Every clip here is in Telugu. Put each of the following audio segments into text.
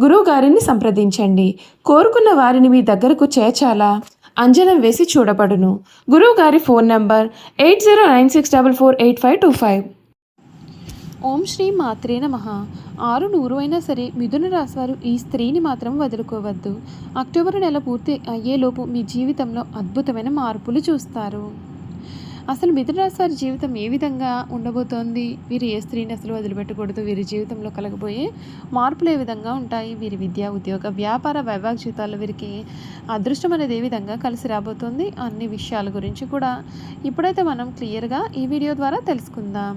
గురువుగారిని సంప్రదించండి. కోరుకున్న వారిని మీ దగ్గరకు చేర్చాలా? అంజనం వేసి చూడబడును. గురువుగారి phone number eight zero nine six double four eight five two five. Om Shri మాత్రే నమ. ఆరు నూరు అయినా సరే మిథున రాశివారు ఈ స్త్రీని మాత్రం వదులుకోవద్దు. అక్టోబర్ నెల పూర్తి అయ్యేలోపు మీ జీవితంలో అద్భుతమైన మార్పులు చూస్తారు. అసలు మిథునరాశి వారి జీవితం ఏ విధంగా ఉండబోతోంది? వీరు ఏ స్త్రీని అసలు వదిలిపెట్టకూడదు? వీరి జీవితంలో కలగబోయే మార్పులు ఏ విధంగా ఉంటాయి? వీరి విద్య ఉద్యోగ వ్యాపార వైవాహిక జీవితాల్లో వీరికి అదృష్టం అనేది ఏ విధంగా కలిసి రాబోతోంది? అన్ని విషయాల గురించి కూడా ఇప్పుడైతే మనం క్లియర్గా ఈ వీడియో ద్వారా తెలుసుకుందాం.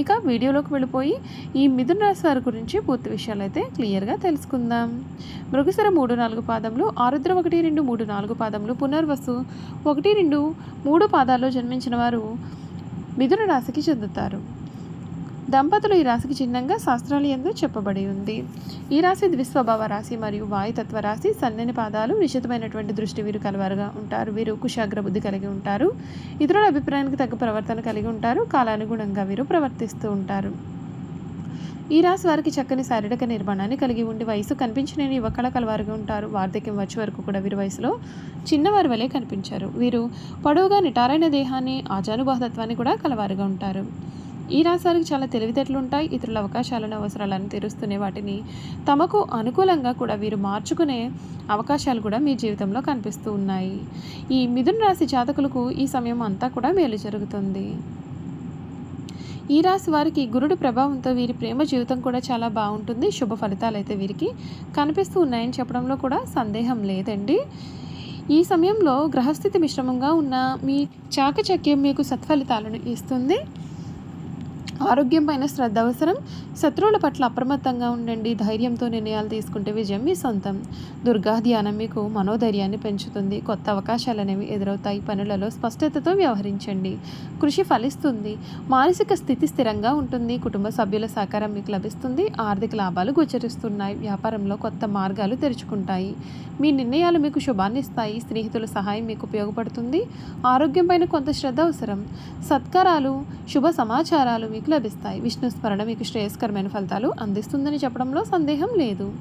ఇక వీడియోలోకి వెళ్ళిపోయి ఈ మిథున రాశి వారి గురించి పూర్తి విషయాలు అయితే క్లియర్గా తెలుసుకుందాం. మృగసర మూడు నాలుగు పాదములు ఆరుద్ర ఒకటి రెండు మూడు నాలుగు పాదములు పునర్వసు ఒకటి రెండు మూడు పాదాల్లో జన్మించిన వారు మిథున రాశికి చెందుతారు. దంపతులు ఈ రాశికి చిహ్నంగా శాస్త్రాలు ఎందు చెప్పబడి ఉంది. ఈ రాశి ద్విస్వభావ రాశి మరియు వాయుతత్వ రాశి సన్నని పాదాలు నిశ్చితమైనటువంటి దృష్టి వీరు కలవారుగా ఉంటారు. వీరు కుశాగ్ర బుద్ధి కలిగి ఉంటారు. ఇతరుల అభిప్రాయానికి తగ్గ ప్రవర్తన కలిగి ఉంటారు. కాలానుగుణంగా వీరు ప్రవర్తిస్తూ ఉంటారు. ఈ రాశి వారికి చక్కని శారీరక నిర్మాణాన్ని కలిగి ఉండి వయసు కనిపించిన యువకళ కలవారుగా ఉంటారు. వార్ధక్యం వచ్చే వరకు కూడా వీరి వయసులో చిన్నవారి వలె కనిపించారు. వీరు పొడవుగా నిటారైన దేహాన్ని ఆజానుబాహతత్వాన్ని కూడా కలవారుగా ఉంటారు. ఈ రాశాలకు వారికి చాలా తెలివితేటలు ఉంటాయి ఇతరుల అవకాశాలను అవసరాలను తెరుస్తూనే వాటిని తమకు అనుకూలంగా కూడా వీరు మార్చుకునే అవకాశాలు కూడా మీ జీవితంలో కనిపిస్తూ ఉన్నాయి. ఈ మిథున రాశి జాతకులకు ఈ సమయం అంతా కూడా మేలు జరుగుతుంది. ఈ రాశి వారికి గురుడు ప్రభావంతో వీరి ప్రేమ జీవితం కూడా చాలా బాగుంటుంది. శుభ ఫలితాలు అయితే వీరికి కనిపిస్తూ ఉన్నాయని చెప్పడంలో కూడా సందేహం లేదండి. ఈ సమయంలో గ్రహస్థితి మిశ్రమంగా ఉన్న మీ చాకచక్యం మీకు సత్ఫలితాలను ఇస్తుంది. ఆరోగ్యం పైన శ్రద్ధ అవసరం శత్రువుల పట్ల అప్రమత్తంగా ఉండండి ధైర్యంతో నిర్ణయాలు తీసుకుంటే విజయం మీ సొంతం. దుర్గా ధ్యానం మీకు మనోధైర్యాన్ని పెంచుతుంది. కొత్త అవకాశాలు అనేవి ఎదురవుతాయి. పనులలో స్పష్టతతో వ్యవహరించండి. కృషి ఫలిస్తుంది. మానసిక స్థితి స్థిరంగా ఉంటుంది. కుటుంబ సభ్యుల సహకారం మీకు లభిస్తుంది. ఆర్థిక లాభాలు గోచరిస్తున్నాయి. వ్యాపారంలో కొత్త మార్గాలు తెరుచుకుంటాయి. మీ నిర్ణయాలు మీకు శుభాన్ని ఇస్తాయి. స్నేహితుల సహాయం మీకు ఉపయోగపడుతుంది. ఆరోగ్యం పైన కొంత శ్రద్ధ అవసరం. సత్కారాలు శుభ సమాచారాలు మీకు లభిస్తాయి. విష్ణు స్మరణ మీకు శ్రేయస్కరమైన ఫలితాలు అందిస్తుందని చెప్పడంలో సందేహం లేదు.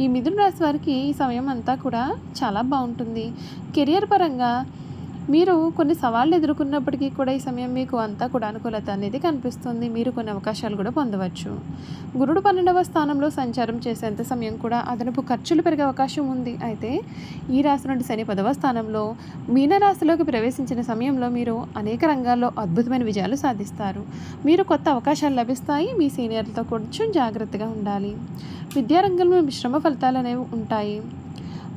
ఈ మిథున రాశి వారికి ఈ సమయం అంతా కూడా చాలా బాగుంటుంది. కెరియర్ పరంగా మీరు కొన్ని సవాళ్ళు ఎదుర్కొన్నప్పటికీ కూడా ఈ సమయం మీకు అంతా కూడా అనుకూలత అనేది కనిపిస్తుంది. మీరు కొన్ని అవకాశాలు కూడా పొందవచ్చు. గురుడు పన్నెండవ స్థానంలో సంచారం చేసేంత సమయం కూడా అదనపు ఖర్చులు పెరిగే అవకాశం ఉంది. అయితే ఈ రాశి నుండి శని పదవ స్థానంలో మీనరాశిలోకి ప్రవేశించిన సమయంలో మీరు అనేక రంగాల్లో అద్భుతమైన విజయాలు సాధిస్తారు. మీరు కొత్త అవకాశాలు లభిస్తాయి. మీ సీనియర్లతో కొంచెం జాగ్రత్తగా ఉండాలి. విద్యారంగంలో మిశ్రమ ఫలితాలు అనేవి ఉంటాయి.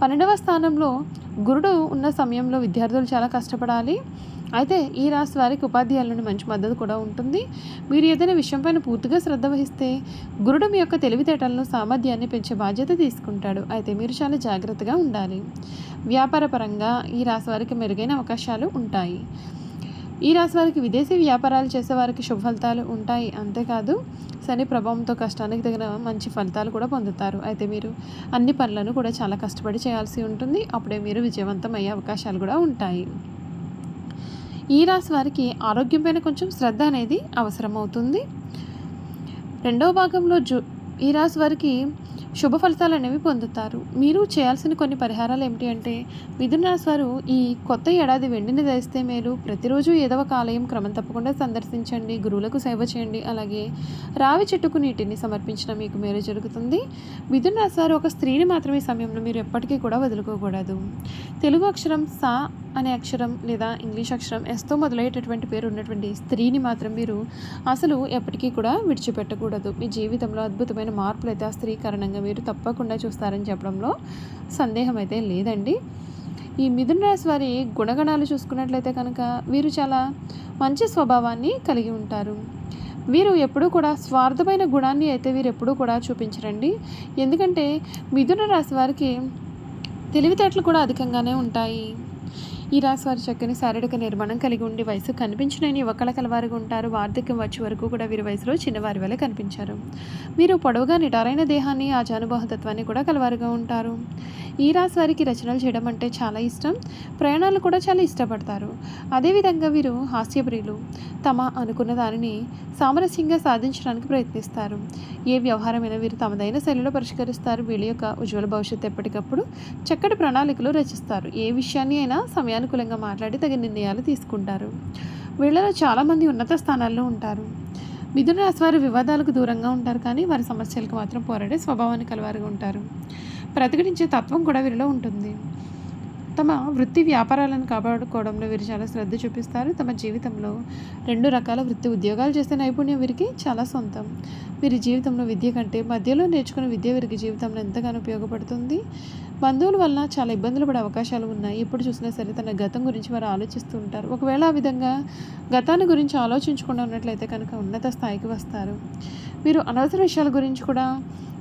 పన్నెండవ స్థానంలో గురుడు ఉన్న సమయంలో విద్యార్థులు చాలా కష్టపడాలి. అయితే ఈ రాశి వారికి ఉపాధ్యాయుల నుండి మంచి మద్దతు కూడా ఉంటుంది. మీరు ఏదైనా విషయంపైన పూర్తిగా శ్రద్ధ వహిస్తే గురుడు మీ యొక్క తెలివితేటలను సామర్థ్యాన్ని పెంచే బాధ్యత తీసుకుంటాడు. అయితే మీరు చాలా జాగ్రత్తగా ఉండాలి. వ్యాపార పరంగా ఈ రాశి వారికి మెరుగైన అవకాశాలు ఉంటాయి. ఈ రాశి వారికి విదేశీ వ్యాపారాలు చేసే వారికి శుభ ఫలితాలు ఉంటాయి. అంతేకాదు శని ప్రభావంతో కష్టానికి తగిన మంచి ఫలితాలు కూడా పొందుతారు. అయితే మీరు అన్ని పనులను కూడా చాలా కష్టపడి చేయాల్సి ఉంటుంది. అప్పుడే మీరు విజయవంతం అయ్యే అవకాశాలు కూడా ఉంటాయి. ఈ రాశి వారికి ఆరోగ్యం పైన కొంచెం శ్రద్ధ అనేది అవసరమవుతుంది. రెండవ భాగంలో జూ ఈ రాశి వారికి శుభ ఫలితాలు అనేవి పొందుతారు. మీరు చేయాల్సిన కొన్ని పరిహారాలు ఏమిటి అంటే మిథున రాశి వారు ఈ కొత్త ఏడాది వెండిని ధరిస్తే మేలు. ప్రతిరోజు ఏదో ఒక ఆలయం క్రమం తప్పకుండా సందర్శించండి గురువులకు సేవ చేయండి. అలాగే రావి చెట్టుకు నీటిని సమర్పించడం మీకు మేలు జరుగుతుంది. మిథున రాశి వారు ఒక స్త్రీని మాత్రమే సమయంలో మీరు ఎప్పటికీ కూడా వదులుకోకూడదు. తెలుగు అక్షరం సా అనే అక్షరం లేదా ఇంగ్లీష్ అక్షరం ఎస్తో మొదలయ్యేటటువంటి పేరు ఉన్నటువంటి స్త్రీని మాత్రం మీరు అసలు ఎప్పటికీ కూడా విడిచిపెట్టకూడదు. మీ జీవితంలో అద్భుతమైన మార్పులు అయితే ఆ స్త్రీ కారణంగా మీరు తప్పకుండా చూస్తారని చెప్పడంలో సందేహం అయితే లేదండి. ఈ మిథున రాశి వారి గుణగణాలు చూసుకున్నట్లయితే కనుక వీరు చాలా మంచి స్వభావాన్ని కలిగి ఉంటారు. వీరు ఎప్పుడూ కూడా స్వార్థమైన గుణాన్ని అయితే వీరు ఎప్పుడూ కూడా చూపించరండి. ఎందుకంటే మిథున రాశి వారికి తెలివితేటలు కూడా అధికంగానే ఉంటాయి. ఈ రాశి వారి చక్కని శారీరక నిర్మాణం కలిగి ఉండి వయసు కనిపించిన యువకళ కలవారుగా ఉంటారు. వార్ధక్యం వచ్చే వరకు కూడా వీరి వయసులో చిన్నవారి వల్ల కనిపించారు. వీరు పొడవుగా నిటారైన దేహాన్ని ఆజానుబాహతత్వాన్ని కూడా కలవారుగా ఉంటారు. ఈ రాశి వారికి రచనలు చేయడం అంటే చాలా ఇష్టం. ప్రయాణాలు కూడా చాలా ఇష్టపడతారు. అదేవిధంగా వీరు హాస్యప్రియులు. తమ అనుకున్న దానిని సామరస్యంగా సాధించడానికి ప్రయత్నిస్తారు. ఏ వ్యవహారమైనా వీరు తమదైన శైలిలో పరిష్కరిస్తారు. వీళ్ళ యొక్క ఉజ్వల భవిష్యత్తు ఎప్పటికప్పుడు చక్కటి ప్రణాళికలు రచిస్తారు. ఏ విషయాన్ని అయినా సమయానుకూలంగా మాట్లాడి తగిన నిర్ణయాలు తీసుకుంటారు. వీళ్ళలో చాలామంది ఉన్నత స్థానాల్లో ఉంటారు. మిథున రాశి వారు వివాదాలకు దూరంగా ఉంటారు కానీ వారి సమస్యలకు మాత్రం పోరాడే స్వభావాన్ని కలవారుగా ఉంటారు. ప్రతిఘటించే తత్వం కూడా వీరిలో ఉంటుంది. తమ వృత్తి వ్యాపారాలను కాపాడుకోవడంలో వీరు చాలా శ్రద్ధ చూపిస్తారు. తమ జీవితంలో రెండు రకాల వృత్తి ఉద్యోగాలు చేసే నైపుణ్యం వీరికి చాలా సొంతం. వీరి జీవితంలో విద్య కంటే మధ్యలో నేర్చుకున్న విద్య వీరికి జీవితంలో ఎంతగానో ఉపయోగపడుతుంది. బంధువుల వలన చాలా ఇబ్బందులు పడే అవకాశాలు ఉన్నాయి. ఎప్పుడు చూసినా సరే తన గతం గురించి వారు ఆలోచిస్తూ ఉంటారు. ఒకవేళ ఆ విధంగా గతాన్ని గురించి ఆలోచించకుండా ఉన్నట్లయితే కనుక ఉన్నత స్థాయికి వస్తారు. వీరు అనవసర విషయాల గురించి కూడా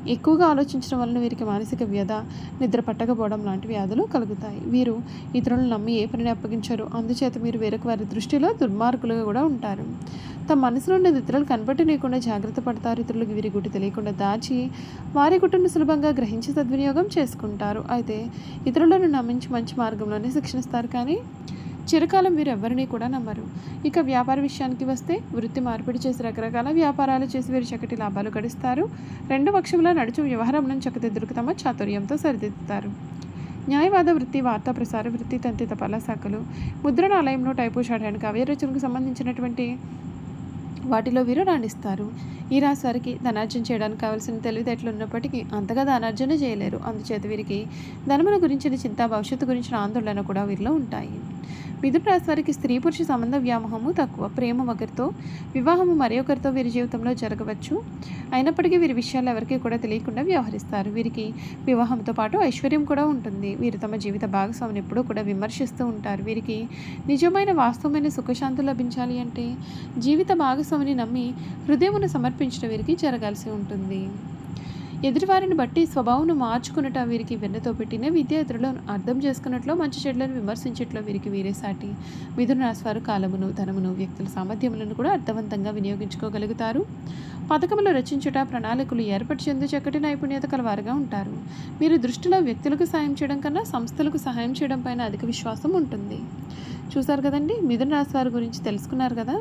ఎక్కువగా ఆలోచించడం వలన వీరికి మానసిక వ్యధ నిద్ర పట్టకపోవడం లాంటి వ్యాధులు కలుగుతాయి. వీరు ఇతరులను నమ్మి ఏ పనిని అప్పగించారు? అందుచేత మీరు వేరొక వారి దృష్టిలో దుర్మార్గులుగా కూడా ఉంటారు. తమ మనసులో ఉన్నది ఇతరులు కనపట్టనీయకుండా జాగ్రత్త పడతారు. ఇతరులకు వీరి గుట్టు తెలియకుండా దాచి వారి గుట్టును సులభంగా గ్రహించి సద్వినియోగం చేసుకుంటారు. అయితే ఇతరులను నమ్మించి మంచి మార్గంలోనే శిక్షణిస్తారు కానీ చిరకాలం వీరు ఎవరిని కూడా నమ్మరు. ఇక వ్యాపార విషయానికి వస్తే వృత్తి మార్పిడి చేసి రకరకాల వ్యాపారాలు చేసి వీరు చక్కటి లాభాలు గడిస్తారు. రెండు పక్షంలో నడుచు వ్యవహారం చక్కదిద్దుకు తమ చాతుర్యంతో సరిదిద్దుతారు. న్యాయవాద వృత్తి వార్తా ప్రసార వృత్తి తంతి తపాల శాఖలు ముద్రణాలయంలో టైపు చేయడానికి అవయ సంబంధించినటువంటి వాటిలో వీరు రాణిస్తారు. ఈ రాశివారికి ధనార్జన చేయడానికి కావాల్సిన తెలివితేటలు ఉన్నప్పటికీ అంతగా ధనార్జన చేయలేరు. అందుచేత వీరికి ధనముల గురించిన చింత భవిష్యత్తు గురించిన ఆందోళన కూడా వీరిలో ఉంటాయి. మిథున రాశి వారికి స్త్రీ పురుష సంబంధ వ్యామోహము తక్కువ. ప్రేమ ఒకరితో వివాహము మరొకరితో వీరి జీవితంలో జరగవచ్చు. అయినప్పటికీ వీరి విషయాలు ఎవరికీ కూడా తెలియకుండా వ్యవహరిస్తారు. వీరికి వివాహంతో పాటు ఐశ్వర్యం కూడా ఉంటుంది. వీరు తమ జీవిత భాగస్వామిని ఎప్పుడూ కూడా విమర్శిస్తూ ఉంటారు. వీరికి నిజమైన వాస్తవమైన సుఖశాంతి లభించాలి అంటే జీవిత భాగస్వామిని నమ్మి హృదయమును సమర్పించడం వీరికి జరగాల్సి ఉంటుంది. ఎదుటివారిని బట్టి స్వభావం మార్చుకున్నట వీరికి వెన్నతో పెట్టిన విద్య ఇతరులను అర్థం చేసుకున్నట్లు మంచి చెడులను విమర్శించట్లో వీరికి వీరే సాటి. మిథున రాశివారు కాలమును ధనమును వ్యక్తుల సామర్థ్యములను కూడా అర్థవంతంగా వినియోగించుకోగలుగుతారు. పథకములు రచించుట ప్రణాళికలు ఏర్పరిచేందు చక్కటి నైపుణ్యత కలవారుగా ఉంటారు. మీరు దృష్టిలో వ్యక్తులకు సాయం చేయడం కన్నా సంస్థలకు సహాయం చేయడం పైన అధిక విశ్వాసం ఉంటుంది. చూసారు కదండి? మిథున రాశి వారి గురించి తెలుసుకున్నారు కదా?